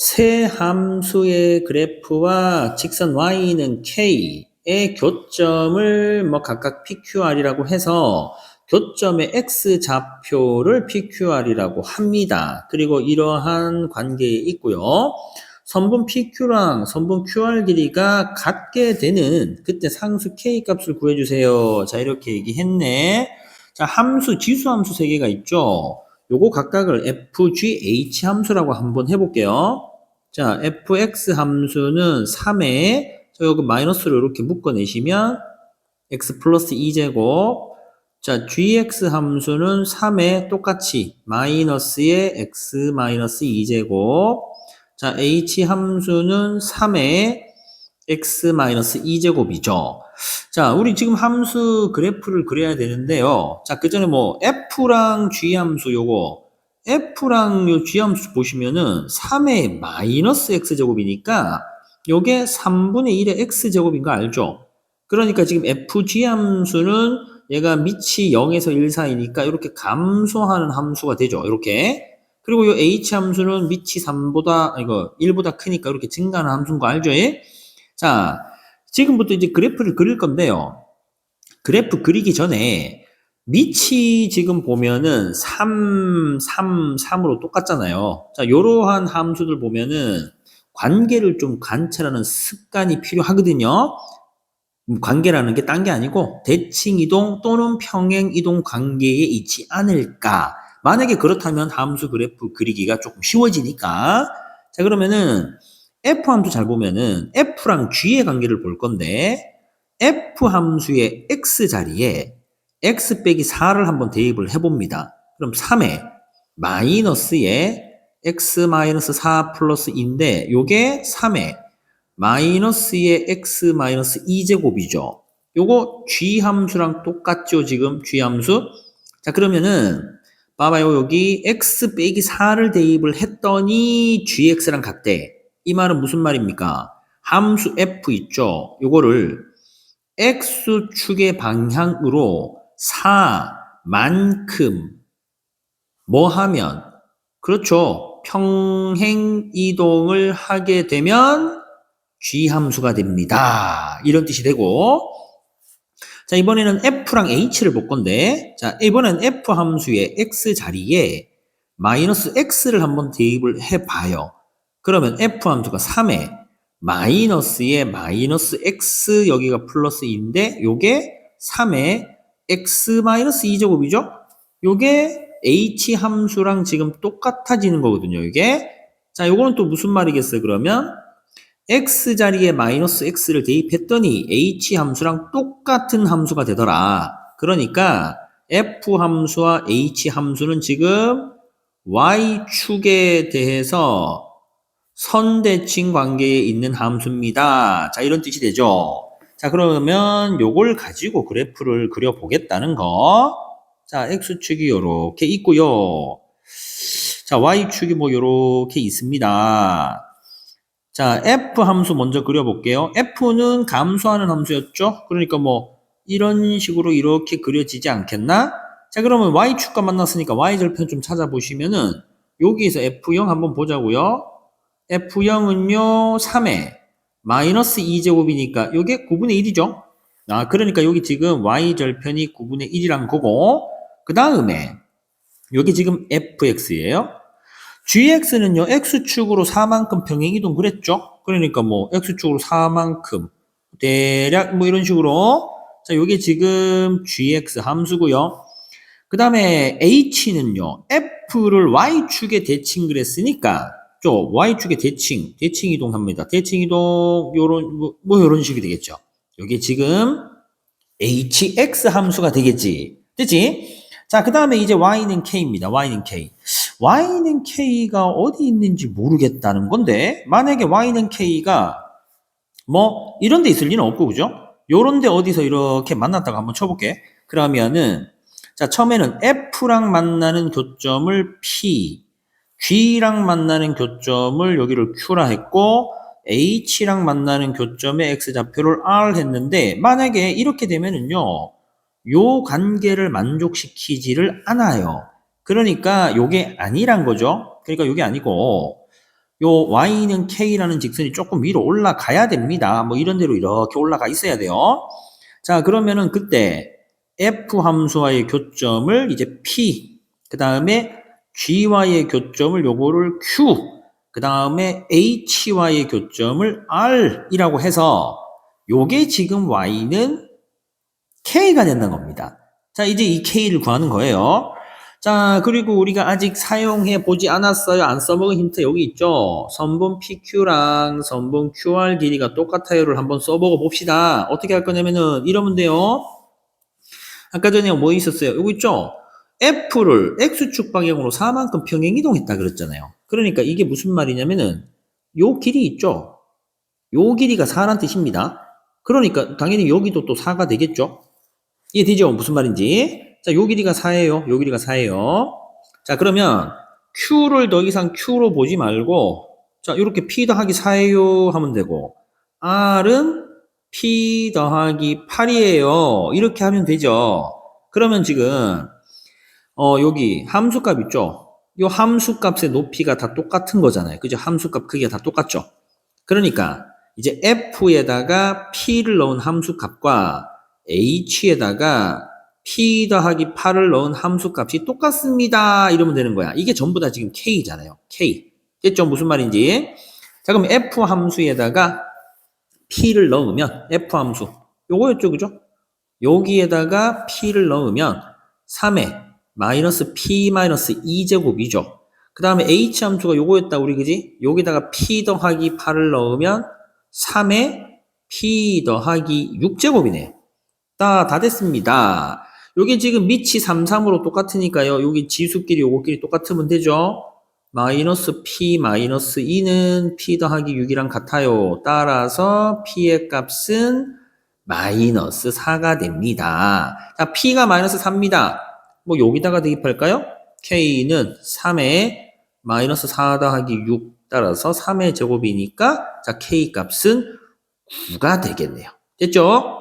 세 함수의 그래프와 직선 y는 k의 교점을 뭐 각각 PQR이라고 해서 교점의 x 좌표를 PQR이라고 합니다. 그리고 이러한 관계에 있고요. 선분 PQ랑 선분 QR 길이가 같게 되는 그때 상수 K 값을 구해주세요. 자 이렇게 얘기했네. 자 함수 지수 함수 세 개가 있죠. 요거 각각을 FGH 함수라고 한번 해볼게요. 자, fx 함수는 3에 저 여기 마이너스로 이렇게 묶어내시면 x 플러스 2제곱 자, gx 함수는 3에 똑같이 마이너스의 x 마이너스 2제곱 자, h 함수는 3에 x 마이너스 2제곱이죠. 자, 우리 지금 함수 그래프를 그려야 되는데요. 자, 그 전에 뭐 f랑 g 함수 요거 f랑 요 g함수 보시면은 3의 마이너스 x제곱이니까 요게 3분의 1의 x제곱인 거 알죠? 그러니까 지금 fg 함수는 얘가 밑이 0에서 1 사이니까 이렇게 감소하는 함수가 되죠. 이렇게. 그리고 요 h 함수는 밑이 3보다 이거 1보다 크니까 이렇게 증가하는 함수인 거 알죠? 예? 자, 지금부터 이제 그래프를 그릴 건데요. 그래프 그리기 전에 밑이 지금 보면은 3, 3, 3으로 똑같잖아요. 자, 요러한 함수들 보면은 관계를 좀 관찰하는 습관이 필요하거든요. 음, 관계라는 게 딴 게 아니고 대칭 이동 또는 평행 이동 관계에 있지 않을까. 만약에 그렇다면 함수 그래프 그리기가 조금 쉬워지니까. 자, 그러면은 F 함수 잘 보면은 F랑 G의 관계를 볼 건데 F 함수의 X 자리에 x 빼기 4를 한번 대입을 해봅니다. 그럼 3에 마이너스에 x 마이너스 4 플러스 2인데 요게 3에 마이너스의 x 마이너스 2제곱이죠. 요거 g 함수랑 똑같죠 지금 g 함수? 자 그러면은 봐봐요 여기 x 빼기 4를 대입을 했더니 gx랑 같대. 이 말은 무슨 말입니까? 함수 f 있죠. 요거를 x축의 방향으로 4만큼 뭐 하면 그렇죠. 평행 이동을 하게 되면 g 함수가 됩니다. 이런 뜻이 되고 자 이번에는 f랑 h를 볼 건데 자 이번엔 f 함수의 x 자리에 마이너스 x를 한번 대입을 해 봐요. 그러면 f 함수가 3에 마이너스에 마이너스 x 여기가 플러스인데 요게 3에 x-2제곱이죠? 요게 h 함수랑 지금 똑같아지는 거거든요, 이게. 자, 요거는 또 무슨 말이겠어요, 그러면? x 자리에 마이너스 x를 대입했더니 h 함수랑 똑같은 함수가 되더라. 그러니까 f 함수와 h 함수는 지금 y축에 대해서 선대칭 관계에 있는 함수입니다. 자, 이런 뜻이 되죠. 자, 그러면 요걸 가지고 그래프를 그려보겠다는 거. 자, X축이 요렇게 있고요. 자, Y축이 뭐 요렇게 있습니다. 자, F 함수 먼저 그려볼게요. F는 감소하는 함수였죠? 그러니까 뭐 이런 식으로 이렇게 그려지지 않겠나? 자, 그러면 Y축과 만났으니까 Y절편 좀 찾아보시면은 여기에서 F0 한번 보자고요. F0은요, 3에 마이너스 2제곱이니까 이게 9분의 1이죠. 아, 그러니까 여기 지금 y절편이 9분의 1이란 거고 그 다음에 여기 지금 fx예요. gx는요 x축으로 4만큼 평행이동 그랬죠. 그러니까 뭐 x축으로 4만큼 대략 뭐 이런 식으로 자 요게 지금 gx 함수고요. 그 다음에 h는요 f를 y축에 대칭 그랬으니까 쪽 y축의 대칭, 대칭 이동합니다. 대칭 이동 요런 뭐, 뭐 요런 식이 되겠죠. 여기 지금 hx 함수가 되겠지. 됐지? 자, 그다음에 이제 y는 k입니다. y는 k. y는 k가 어디 있는지 모르겠다는 건데 만약에 y는 k가 뭐 이런 데 있을 리는 없고 그죠? 요런 데 어디서 이렇게 만났다가 한번 쳐 볼게. 그러면은 자, 처음에는 f랑 만나는 교점을 p G랑 만나는 교점을 여기를 Q라 했고 H랑 만나는 교점의 X좌표를 R 했는데 만약에 이렇게 되면은요 요 관계를 만족시키지를 않아요 그러니까 요게 아니란 거죠 그러니까 요게 아니고 요 y는 k라는 직선이 조금 위로 올라가야 됩니다. 뭐 이런 대로 이렇게 올라가 있어야 돼요. 자, 그러면은 그때 f 함수와의 교점을 이제 p, 그 다음에 gy의 교점을 요거를 q, 그 다음에 h와의 교점을 r이라고 해서 요게 지금 y는 k가 된다는 겁니다. 자, 이제 이 k를 구하는 거예요. 자, 그리고 우리가 아직 사용해 보지 않았어요. 안 써먹은 힌트 여기 있죠. 선분 PQ랑 선분 QR 길이가 똑같아요를 한번 써보고 봅시다. 어떻게 할 거냐면은 이러면 돼요. 아까 전에 뭐 있었어요? 여기 있죠? F를 X축 방향으로 4만큼 평행 이동했다 그랬잖아요. 그러니까 이게 무슨 말이냐면은 요 길이 있죠? 요 길이가 4란 뜻입니다. 그러니까 당연히 여기도 또 4가 되겠죠? 이해되죠? 무슨 말인지. 자, 요 길이가 4예요. 요 길이가 4예요. 자, 그러면 Q를 더 이상 Q로 보지 말고 자, 이렇게 P 더하기 4예요 하면 되고 R은 P 더하기 8이에요. 이렇게 하면 되죠. 그러면 지금 어, 여기 함수값 있죠? 요 함수값의 높이가 다 똑같은 거잖아요. 그죠? 함수값 크기가 다 똑같죠? 그러니까 이제 F에다가 P를 넣은 함수값과 H에다가 P 더하기 8을 넣은 함수값이 똑같습니다. 이러면 되는 거야. 이게 전부 다 지금 K잖아요. K. 됐죠? 무슨 말인지. 자, 그럼 F 함수에다가 P를 넣으면 F 함수. 요거였죠. 그죠? 여기에다가 P를 넣으면 3에 마이너스 P 마이너스 2제곱이죠. 그 다음에 H 함수가 요거였다. 우리 그지? 여기다가 P 더하기 8을 넣으면 3에 P 더하기 6제곱이네. 다, 다 됐습니다. 요게 지금 밑이 3, 3으로 똑같으니까요. 여기 지수끼리 요거끼리 똑같으면 되죠. 마이너스 P 마이너스 2는 P 더하기 6이랑 같아요. 따라서 P의 값은 마이너스 4가 됩니다. 자, P가 마이너스 4입니다. 뭐 여기다가 대입할까요? K는 3에 마이너스 4 더하기 6 따라서 3의 제곱이니까 자 K 값은 9가 되겠네요. 됐죠?